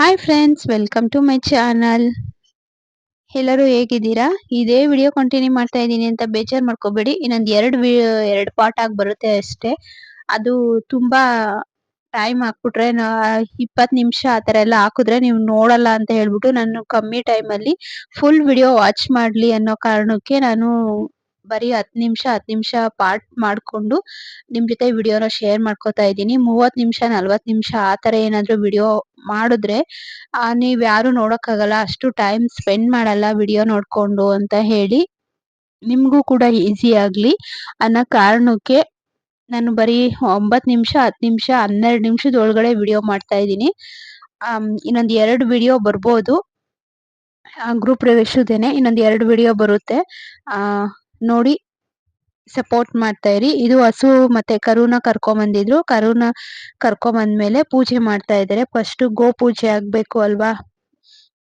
Hi friends welcome to my channel ಎಲ್ಲರೂ ಹೇಗಿದ್ದೀರಾ? ಇದೇ ವಿಡಿಯೋ ಕಂಟಿನ್ಯೂ ಮಾಡ್ತಾ ಇದ್ದೀನಿ ಅಂತ ಬೇಜಾರು ಮಾಡ್ಕೋಬೇಡಿ. ಇನ್ನೊಂದು ಎರಡು ಎರಡು ಪಾರ್ಟ್ ಆಗಿ ಬರುತ್ತೆ ಅಷ್ಟೇ. ಅದು ತುಂಬಾ ಟೈಮ್ ಹಾಕ್ಬಿಟ್ರೆ ಇಪ್ಪತ್ತು ನಿಮಿಷ ಆ ಥರ ಎಲ್ಲ ಹಾಕಿದ್ರೆ ನೀವು ನೋಡಲ್ಲ ಅಂತ ಹೇಳ್ಬಿಟ್ಟು ನಾನು ಕಮ್ಮಿ ಟೈಮಲ್ಲಿ ಫುಲ್ ವಿಡಿಯೋ ವಾಚ್ ಮಾಡಲಿ ಅನ್ನೋ ಕಾರಣಕ್ಕೆ ನಾನು ಬರೀ ಹತ್ತು ನಿಮಿಷ ಹತ್ತು ನಿಮಿಷ ಪಾರ್ಟ್ ಮಾಡಿಕೊಂಡು ನಿಮ್ಮ ಜೊತೆ ವಿಡಿಯೋನ ಶೇರ್ ಮಾಡ್ಕೋತಾ ಇದ್ದೀನಿ. ಮೂವತ್ತು ನಿಮಿಷ, ನಲ್ವತ್ತು ನಿಮಿಷ ಆ ಥರ ಏನಾದರೂ ವಿಡಿಯೋ ಮಾಡಿದ್ರೆ ನೀವು ಯಾರು ನೋಡೋಕ್ಕಾಗಲ್ಲ, ಅಷ್ಟು ಟೈಮ್ ಸ್ಪೆಂಡ್ ಮಾಡಲ್ಲ ವಿಡಿಯೋ ನೋಡಿಕೊಂಡು ಅಂತ ಹೇಳಿ ನಿಮಗೂ ಕೂಡ ಈಸಿ ಆಗಲಿ ಅನ್ನೋ ಕಾರಣಕ್ಕೆ ನಾನು ಬರೀ ಒಂಬತ್ತು ನಿಮಿಷ, ಹತ್ತು ನಿಮಿಷ, ಹನ್ನೆರಡು ನಿಮಿಷದ ಒಳಗಡೆ ವಿಡಿಯೋ ಮಾಡ್ತಾ ಇದ್ದೀನಿ. ಇನ್ನೊಂದು ಎರಡು ವಿಡಿಯೋ ಬರ್ಬೋದು. ಗ್ರೂಪ್ ಪ್ರವೇಶದೇನೆ ಇನ್ನೊಂದು ಎರಡು ವಿಡಿಯೋ ಬರುತ್ತೆ. ನೋಡಿ ಸಪೋರ್ಟ್ ಮಾಡ್ತಾ ಇರಿ. ಇದು ಹಸು ಮತ್ತೆ ಕರುನ ಕರ್ಕೊಂಬಂದಿದ್ರು ಕರುನ ಕರ್ಕೊಂಬಂದ್ಮೇಲೆ ಪೂಜೆ ಮಾಡ್ತಾ ಇದ್ದಾರೆ. ಫಸ್ಟ್ ಗೋ ಪೂಜೆ ಆಗ್ಬೇಕು ಅಲ್ವಾ?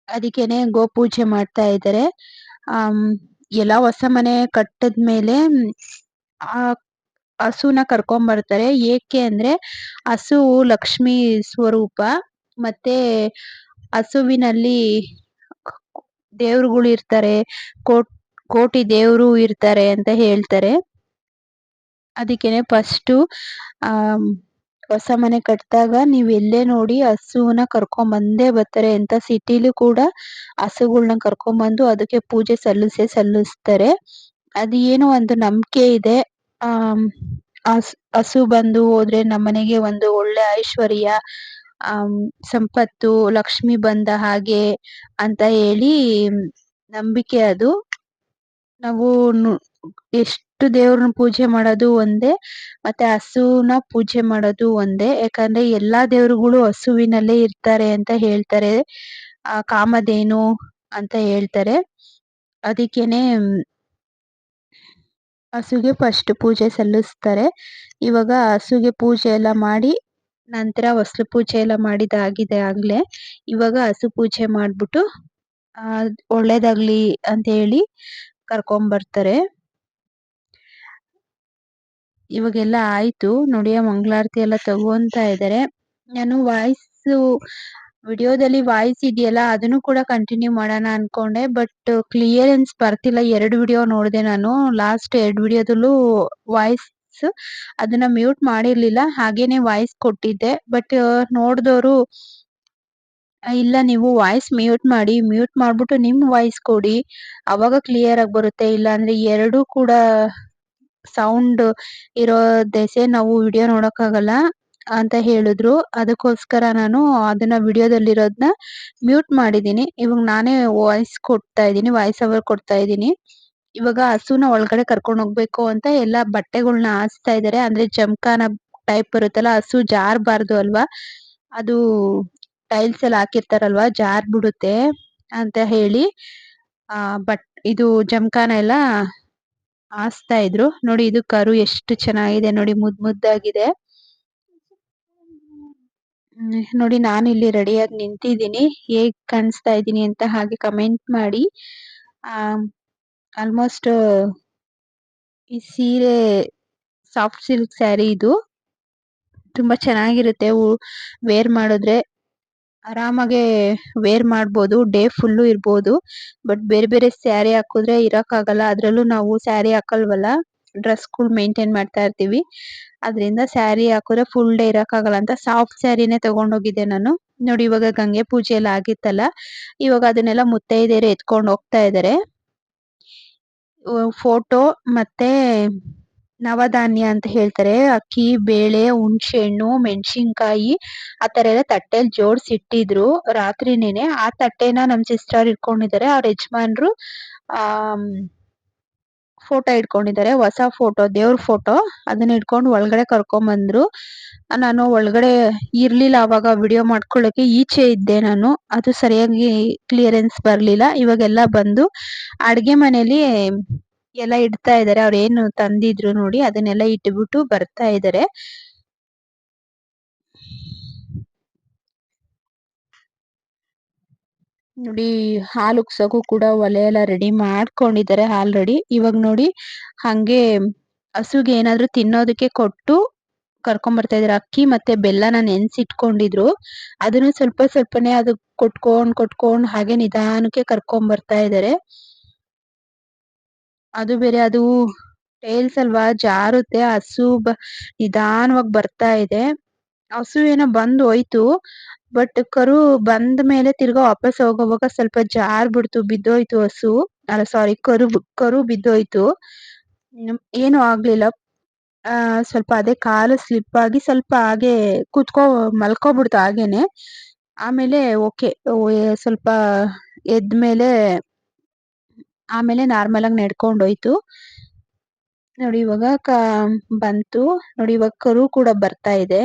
ಅದಕ್ಕೇನೆ ಗೋ ಪೂಜೆ ಮಾಡ್ತಾ ಇದ್ದಾರೆ. ಎಲ್ಲ ಹೊಸ ಮನೆ ಕಟ್ಟದ್ಮೇಲೆ ಆ ಹಸುನ ಕರ್ಕೊಂಡ್ ಬರ್ತಾರೆ. ಏಕೆ ಅಂದ್ರೆ ಹಸು ಲಕ್ಷ್ಮಿ ಸ್ವರೂಪ ಮತ್ತೆ ಹಸುವಿನಲ್ಲಿ ದೇವ್ರುಗಳು ಇರ್ತಾರೆ ಕೋಟ್ ಕೋಟಿ ದೇವರು ಇರ್ತಾರೆ ಅಂತ ಹೇಳ್ತಾರೆ. ಅದಕ್ಕೇನೆ ಫಸ್ಟು ಹೊಸ ಮನೆ ಕಟ್ಟಿದಾಗ ನೀವು ಎಲ್ಲೇ ನೋಡಿ ಹಸುವನ್ನ ಕರ್ಕೊಂಡ್ ಬಂದೇ ಬರ್ತಾರೆ ಅಂತ ಸಿಟಿಲೂ ಕೂಡ ಹಸುಗಳ್ನ ಕರ್ಕೊಂಬಂದು ಅದಕ್ಕೆ ಪೂಜೆ ಸಲ್ಲಿಸೇ ಸಲ್ಲಿಸ್ತಾರೆ. ಅದು ಏನೋ ಒಂದು ನಂಬಿಕೆ ಇದೆ. ಆ, ಹಸು ಬಂದು ಹೋದ್ರೆ ನಮ್ಮನೆಗೆ ಒಂದು ಒಳ್ಳೆ ಐಶ್ವರ್ಯ ಸಂಪತ್ತು, ಲಕ್ಷ್ಮಿ ಬಂದ ಹಾಗೆ ಅಂತ ಹೇಳಿ ನಂಬಿಕೆ ಅದು. ನಾವು ಎಷ್ಟು ದೇವ್ರನ್ನ ಪೂಜೆ ಮಾಡೋದು ಒಂದೇ, ಮತ್ತೆ ಹಸುನ ಪೂಜೆ ಮಾಡೋದು ಒಂದೇ, ಯಾಕಂದ್ರೆ ಎಲ್ಲಾ ದೇವ್ರುಗಳು ಹಸುವಿನಲ್ಲೇ ಇರ್ತಾರೆ ಅಂತ ಹೇಳ್ತಾರೆ. ಆ, ಕಾಮಧೇನು ಅಂತ ಹೇಳ್ತಾರೆ. ಅದಕ್ಕೇನೆ ಹಸುಗೆ ಫಸ್ಟ್ ಪೂಜೆ ಸಲ್ಲಿಸ್ತಾರೆ. ಇವಾಗ ಹಸುಗೆ ಪೂಜೆ ಎಲ್ಲ ಮಾಡಿ, ನಂತರ ಹೊಸ್ಲು ಪೂಜೆ ಎಲ್ಲ ಮಾಡಿದಾಗಿದೆ ಆಗ್ಲೇ. ಇವಾಗ ಹಸು ಪೂಜೆ ಮಾಡ್ಬಿಟ್ಟು, ಆ, ಒಳ್ಳೇದಾಗ್ಲಿ ಅಂತ ಹೇಳಿ ಕರ್ಕೊಂಬರ್ತಾರೆ. ಇವಾಗೆಲ್ಲ ಆಯ್ತು. ನೋಡಿ ಮಂಗಳಾರತಿ ಎಲ್ಲ ತಗೋಂತ ಇದ್ದಾರೆ. ನಾನು ವಾಯ್ಸ್, ವಿಡಿಯೋದಲ್ಲಿ ವಾಯ್ಸ್ ಇದೆಯಲ್ಲ ಅದನ್ನು ಕೂಡ ಕಂಟಿನ್ಯೂ ಮಾಡೋಣ ಅನ್ಕೊಂಡೆ. ಬಟ್ ಕ್ಲಿಯರೆನ್ಸ್ ಬರ್ತಿಲ್ಲ. ಎರಡು ವಿಡಿಯೋ ನೋಡಿದೆ ನಾನು. ಲಾಸ್ಟ್ ಎರಡು ವಿಡಿಯೋದಲ್ಲೂ ವಾಯ್ಸ್ ಅದನ್ನ ಮ್ಯೂಟ್ ಮಾಡಿರ್ಲಿಲ್ಲ. ಹಾಗೇನೆ ವಾಯ್ಸ್ ಕೊಟ್ಟಿದ್ದೆ. ಬಟ್ ನೋಡಿದವರು ಇಲ್ಲ, ನೀವು ವಾಯ್ಸ್ ಮ್ಯೂಟ್ ಮಾಡಿ ಮ್ಯೂಟ್ ಮಾಡ್ಬಿಟ್ಟು ನಿಮ್ ವಾಯ್ಸ್ ಕೊಡಿ. ಅವಾಗ ಕ್ಲಿಯರ್ ಆಗಿ ಬರುತ್ತೆ. ಇಲ್ಲ ಅಂದ್ರೆ ಎರಡು ಕೂಡ ಸೌಂಡ್ ಇರೋ ದೆಸೆ ನಾವು ವಿಡಿಯೋ ನೋಡೋಕ್ಕಾಗಲ್ಲ ಅಂತ ಹೇಳಿದ್ರು. ಅದಕ್ಕೋಸ್ಕರ ನಾನು ಅದನ್ನ ವಿಡಿಯೋದಲ್ಲಿರೋದನ್ನ ಮ್ಯೂಟ್ ಮಾಡಿದೀನಿ ಇವಾಗ ನಾನೇ ವಾಯ್ಸ್ ಕೊಡ್ತಾ ಇದ್ದೀನಿ ವಾಯ್ಸ್ ಅವರ್ ಕೊಡ್ತಾ ಇದ್ದೀನಿ. ಇವಾಗ ಹಸುನ ಒಳಗಡೆ ಕರ್ಕೊಂಡು ಹೋಗ್ಬೇಕು ಅಂತ ಎಲ್ಲ ಬಟ್ಟೆಗಳನ್ನ ಹಾಸ್ತಾ ಇದ್ದಾರೆ ಅಂದ್ರೆ ಜಮ್ಕಾನ ಟೈಪ್ ಬರುತ್ತಲ್ಲ, ಹಸು ಜಾರಬಾರ್ದು ಅಲ್ವಾ? ಅದು ಟೈಲ್ಸ್ ಎಲ್ಲ ಹಾಕಿರ್ತಾರಲ್ವಾ, ಜಾರ್ ಬಿಡುತ್ತೆ ಅಂತ ಹೇಳಿ, ಆ ಬಟ್ ಇದು ಜಮಖಾನ ಎಲ್ಲ ಹಾಸ್ತಾ ಇದ್ರು. ನೋಡಿ ಇದು ಕರು ಎಷ್ಟು ಚೆನ್ನಾಗಿದೆ, ನೋಡಿ ಮುದ್ ಮುದ್ದಾಗಿದೆ. ನೋಡಿ ನಾನು ಇಲ್ಲಿ ರೆಡಿಯಾಗಿ ನಿಂತಿದ್ದೀನಿ. ಹೇಗ್ ಕಾಣಿಸ್ತಾ ಇದ್ದೀನಿ ಅಂತ ಹಾಗೆ ಕಮೆಂಟ್ ಮಾಡಿ. ಆಲ್ಮೋಸ್ಟ್ ಈ ಸೀರೆ ಸಾಫ್ಟ್ ಸಿಲ್ಕ್ ಸ್ಯಾರಿ ಇದು. ತುಂಬಾ ಚೆನ್ನಾಗಿರುತ್ತೆ. ವೇರ್ ಮಾಡಿದ್ರೆ ಆರಾಮಾಗೆ ವೇರ್ ಮಾಡಬಹುದು ಡೇ ಫುಲ್ ಇರಬಹುದು ಬಟ್ ಬೇರೆ ಬೇರೆ ಸ್ಯಾರಿ ಹಾಕಿದ್ರೆ ಇರಕ್ಕಾಗಲ್ಲ. ಅದ್ರಲ್ಲೂ ನಾವು ಸ್ಯಾರಿ ಹಾಕಲ್ವಲ್ಲ? ಡ್ರೆಸ್ಗಳು ಮೇಂಟೈನ್ ಮಾಡ್ತಾ ಇರ್ತೀವಿ. ಅದರಿಂದ ಸ್ಯಾರಿ ಹಾಕಿದ್ರೆ ಫುಲ್ ಡೇ ಇರಕ್ಕಾಗಲ್ಲ ಅಂತ ಸಾಫ್ಟ್ ಸ್ಯಾರಿನೇ ತಗೊಂಡೋಗಿದ್ದೆ ನಾನು. ನೋಡಿ, ಇವಾಗ ಗಂಗೆ ಪೂಜೆ ಎಲ್ಲ ಆಗಿತ್ತಲ್ಲ? ಇವಾಗ ಅದನ್ನೆಲ್ಲ ಮುತ್ತೈದೆಯರು ಎತ್ಕೊಂಡು ಹೋಗ್ತಾ ಇದ್ದಾರೆ. ಫೋಟೋ ಮತ್ತೆ ನವಧಾನ್ಯ ಅಂತ ಹೇಳ್ತಾರೆ. ಅಕ್ಕಿ, ಬೇಳೆ ಹುಣಸೆ ಹಣ್ಣು ಮೆಣಸಿನಕಾಯಿ ಆ ತರ ಎಲ್ಲ ತಟ್ಟೆಯಲ್ಲಿ ಜೋಡಿಸಿ ಇಟ್ಟಿದ್ರು ರಾತ್ರಿನೇನೆ. ಆ ತಟ್ಟೆನ ನಮ್ ಸಿಸ್ಟರ್ ಇಟ್ಕೊಂಡಿದ್ದಾರೆ ಅವ್ರ ಯಜಮಾನ್ರು ಫೋಟೋ ಇಟ್ಕೊಂಡಿದ್ದಾರೆ ಹೊಸ ಫೋಟೋ ದೇವ್ರ ಫೋಟೋ ಅದನ್ನ ಇಟ್ಕೊಂಡು ಒಳಗಡೆ ಕರ್ಕೊಂಡ್ ಬಂದ್ರು ನಾನು ಒಳಗಡೆ ಇರ್ಲಿಲ್ಲ ಅವಾಗ ವಿಡಿಯೋ ಮಾಡ್ಕೊಳ್ಳೋಕೆ ಈಚೆ ಇದ್ದೆ ನಾನು. ಅದು ಸರಿಯಾಗಿ ಕ್ಲಿಯರೆನ್ಸ್ ಬರ್ಲಿಲ್ಲ. ಇವಾಗೆಲ್ಲ ಬಂದು ಅಡ್ಗೆ ಮನೇಲಿ ಎಲ್ಲ ಇಡ್ತಾ ಇದ್ದಾರೆ ಅವ್ರು ಏನು ತಂದಿದ್ರು ನೋಡಿ ಅದನ್ನೆಲ್ಲ ಇಟ್ಬಿಟ್ಟು ಬರ್ತಾ ಇದ್ದಾರೆ ನೋಡಿ, ಹಾಲು ಉಗ್ಸಕ್ಕೂ ಕೂಡ ಒಲೆ ಎಲ್ಲ ರೆಡಿ ಮಾಡ್ಕೊಂಡಿದ್ದಾರೆ ಆಲ್ರೆಡಿ ಇವಾಗ ನೋಡಿ ಹಂಗೆ ಹಸುಗೆ ಏನಾದ್ರು ತಿನ್ನೋದಕ್ಕೆ ಕೊಟ್ಟು ಕರ್ಕೊಂಡ್ ಬರ್ತಾ ಇದಾರೆ. ಅಕ್ಕಿ ಮತ್ತೆ ಬೆಲ್ಲನ ನೆನ್ಸಿಟ್ಕೊಂಡಿದ್ರು. ಅದನ್ನು ಸ್ವಲ್ಪ ಸ್ವಲ್ಪನೇ ಅದು ಕೊಟ್ಕೊಂಡ್ ಕೊಟ್ಕೊಂಡ್ ಹಾಗೆ ನಿಧಾನಕ್ಕೆ ಕರ್ಕೊಂಡ್ ಬರ್ತಾ ಇದಾರೆ. ಅದು ಬೇರೆ ಅದು ಟೈಲ್ಸ್ ಅಲ್ವಾ ಜಾರುತ್ತೆ, ಹಸು ಬ ನಿಧಾನವಾಗಿ ಬರ್ತಾ ಇದೆ. ಹಸು ಏನೋ ಬಂದು ಹೋಯ್ತು ಬಟ್ ಕರು ಬಂದ ಮೇಲೆ ತಿರ್ಗಾ ವಾಪಸ್ ಹೋಗೋವಾಗ ಸ್ವಲ್ಪ ಜಾರ್ ಬಿಡ್ತು, ಬಿದ್ದೋಯ್ತು ಹಸು. ಅಲ್ಲ ಸಾರಿ ಕರು ಕರು ಬಿದ್ದೋಯ್ತು. ಏನು ಆಗ್ಲಿಲ್ಲ. ಆ, ಸ್ವಲ್ಪ ಅದೇ ಕಾಲು ಸ್ಲಿಪ್ ಆಗಿ ಸ್ವಲ್ಪ ಹಾಗೆ ಕುತ್ಕೋ, ಮಲ್ಕೋಬಿಡ್ತು ಹಾಗೇನೆ. ಆಮೇಲೆ ಓಕೆ ಸ್ವಲ್ಪ ಎದ್ಮೇಲೆ ಆಮೇಲೆ ನಾರ್ಮಲ್ ಆಗಿ ನಡ್ಕೊಂಡ್ ಹೋಯ್ತು ನೋಡಿ ಇವಾಗ ಕ, ಬಂತು. ನೋಡಿ ಇವಾಗ ಕರು ಕೂಡ ಬರ್ತಾ ಇದೆ.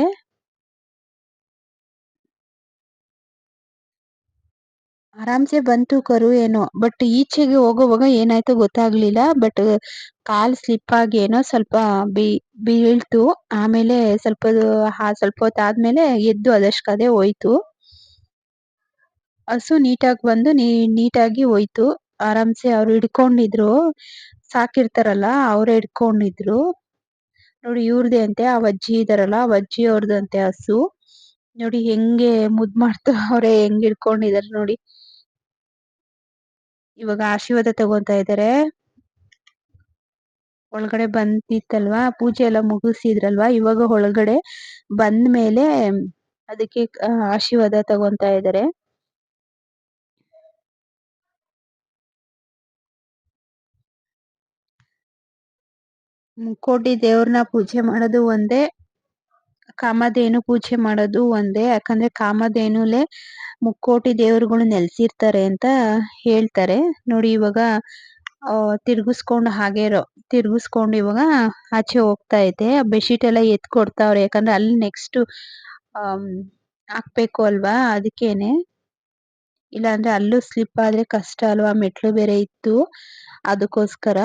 ಆರಾಮ್ಸೆ ಬಂತು ಕರು ಏನೋ ಬಟ್ ಈಚೆಗೆ ಹೋಗೋವಾಗ ಏನಾಯ್ತು ಗೊತ್ತಾಗ್ಲಿಲ್ಲ ಬಟ್ ಕಾಲ್ ಸ್ಲಿಪ್ ಆಗಿ ಏನೋ ಸ್ವಲ್ಪ ಬೀಳ್ತು. ಆಮೇಲೆ ಸ್ವಲ್ಪ ಸ್ವಲ್ಪ ಹೊತ್ತಾದ್ಮೇಲೆ ಎದ್ದು ಅದಷ್ಟಕದೇ ಹೋಯ್ತು. ಹಸು ನೀಟಾಗಿ ಬಂದು ನೀಟಾಗಿ ಹೋಯ್ತು. ಆರಾಮ್ಸೆ ಅವ್ರು ಹಿಡ್ಕೊಂಡಿದ್ರು. ಸಾಕಿರ್ತಾರಲ್ಲ, ಅವ್ರೇ ಹಿಡ್ಕೊಂಡಿದ್ರು. ನೋಡಿ ಇವ್ರದೇ ಅಂತೆ, ಆ ಅಜ್ಜಿ ಇದಾರಲ್ಲ, ಆ ಅಜ್ಜಿ ಅವ್ರದಂತೆ ಹಸು. ನೋಡಿ ಹೆಂಗೆ ಮುದ್ ಮಾಡ್ತಾರ ಅವ್ರೆ ಹೆಂಗ್ ಹಿಡ್ಕೊಂಡಿದಾರೆ ನೋಡಿ. ಇವಾಗ ಆಶೀರ್ವಾದ ತಗೊಂತಾ ಇದಾರೆ. ಒಳಗಡೆ ಬಂದಿತ್ತಲ್ವಾ, ಪೂಜೆ ಎಲ್ಲ ಮುಗಿಸಿದ್ರಲ್ವಾ, ಇವಾಗ ಒಳಗಡೆ ಬಂದ್ಮೇಲೆ ಅದಕ್ಕೆ ಆಶೀರ್ವಾದ ತಗೊಂತಾ ಇದ್ದಾರೆ ಮುಕ್ಕೋಟಿ ದೇವ್ರನ್ನ ಪೂಜೆ ಮಾಡೋದು ಒಂದೇ, ಕಾಮಧೇನು ಪೂಜೆ ಮಾಡೋದು ಒಂದೇ. ಯಾಕಂದ್ರೆ ಕಾಮಧೇನುಲೆ ಮುಕ್ಕೋಟಿ ದೇವರುಗಳು ನೆಲೆಸಿರ್ತಾರೆ ಅಂತ ಹೇಳ್ತಾರೆ. ನೋಡಿ ಇವಾಗ ತಿರುಗಿಸ್ಕೊಂಡು ಹಾಗೆ ತಿರುಗಿಸ್ಕೊಂಡು ಇವಾಗ ಆಚೆ ಹೋಗ್ತಾ ಐತೆ ಬೆಡ್ಶೀಟ್ ಎಲ್ಲ ಎತ್ ಕೊಡ್ತಾವ್ರೆ. ಯಾಕಂದ್ರೆ ಅಲ್ಲಿ ನೆಕ್ಸ್ಟ್ ಹಾಕ್ಬೇಕು ಅಲ್ವಾ? ಅದಕ್ಕೇನೆ. ಇಲ್ಲಾಂದ್ರೆ ಅಲ್ಲೂ ಸ್ಲಿಪ್ ಆದ್ರೆ ಕಷ್ಟ ಅಲ್ವಾ? ಮೆಟ್ಲು ಬೇರೆ ಇತ್ತು. ಅದಕ್ಕೋಸ್ಕರ.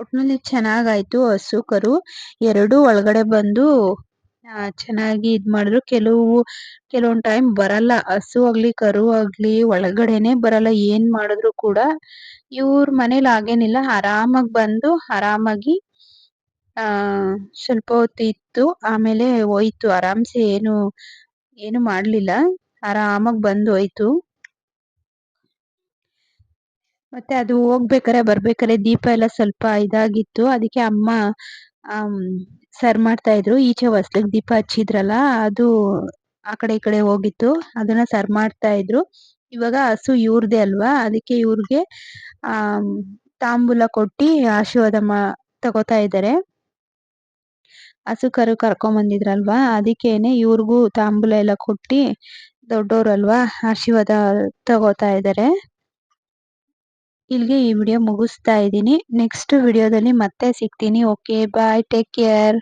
ಒಟ್ನಲ್ಲಿ ಚೆನ್ನಾಗಾಯ್ತು ಹಸು ಕರು ಎರಡು ಒಳಗಡೆ ಬಂದು ಚೆನ್ನಾಗಿ ಇದ್ ಮಾಡಿದ್ರು. ಕೆಲವು, ಕೆಲವೊಂದ್ ಟೈಮ್ ಬರಲ್ಲ. ಹಸು ಆಗ್ಲಿ, ಕರು ಆಗ್ಲಿ, ಒಳಗಡೆನೆ ಬರಲ್ಲ. ಏನ್ ಮಾಡಿದ್ರು ಕೂಡ ಇವ್ರ ಮನೇಲಿ ಹಾಗೇನಿಲ್ಲ. ಆರಾಮಾಗಿ ಬಂದು, ಆರಾಮಾಗಿ, ಆ, ಸ್ವಲ್ಪ ಹೊತ್ತು ಇತ್ತು. ಆಮೇಲೆ ಹೋಯ್ತು. ಆರಾಮ್ಸೆ ಏನು ಏನು ಮಾಡ್ಲಿಲ್ಲ. ಆರಾಮಾಗಿ ಬಂದು ಹೋಯ್ತು. ಮತ್ತೆ ಅದು ಹೋಗ್ಬೇಕಾರೆ ಬರ್ಬೇಕಾರೆ ದೀಪ ಎಲ್ಲ ಸ್ವಲ್ಪ ಇದಾಗಿತ್ತು. ಅದಕ್ಕೆ ಅಮ್ಮ ಸರ್ ಮಾಡ್ತಾ ಇದ್ರು. ಈಚೆ ಹೊಸ್ಲಿಗೆ ದೀಪ ಹಚ್ಚಿದ್ರಲ್ಲ, ಅದು ಆ ಕಡೆ ಈ ಕಡೆ ಹೋಗಿತ್ತು. ಅದನ್ನ ಸರ್ ಮಾಡ್ತಾ ಇದ್ರು. ಇವಾಗ ಹಸು ಇವ್ರದೇ ಅಲ್ವಾ? ಅದಕ್ಕೆ ಇವ್ರಿಗೆ ಆ ತಾಂಬೂಲ ಕೊಟ್ಟಿ ಆಶೀರ್ವಾದ ಮಾ, ತಗೋತಾ ಇದ್ದಾರೆ ಹಸು ಕರು ಕರ್ಕೊಂಡ್ ಬಂದಿದ್ರಲ್ವಾ? ಅದಕ್ಕೇನೆ ಇವ್ರಿಗೂ ತಾಂಬೂಲ ಎಲ್ಲ ಕೊಟ್ಟಿ ದೊಡ್ಡೋರಲ್ವಾ ಆಶೀರ್ವಾದ ತಗೋತಾ ಇದ್ದಾರೆ ಇಲ್ಲಿಗೆ ಈ ವಿಡಿಯೋ ಮುಗಿಸ್ತಾ ಇದ್ದೀನಿ. ನೆಕ್ಸ್ಟ್ ವಿಡಿಯೋದಲ್ಲಿ ಮತ್ತೆ ಸಿಗ್ತೀನಿ. Okay bye take care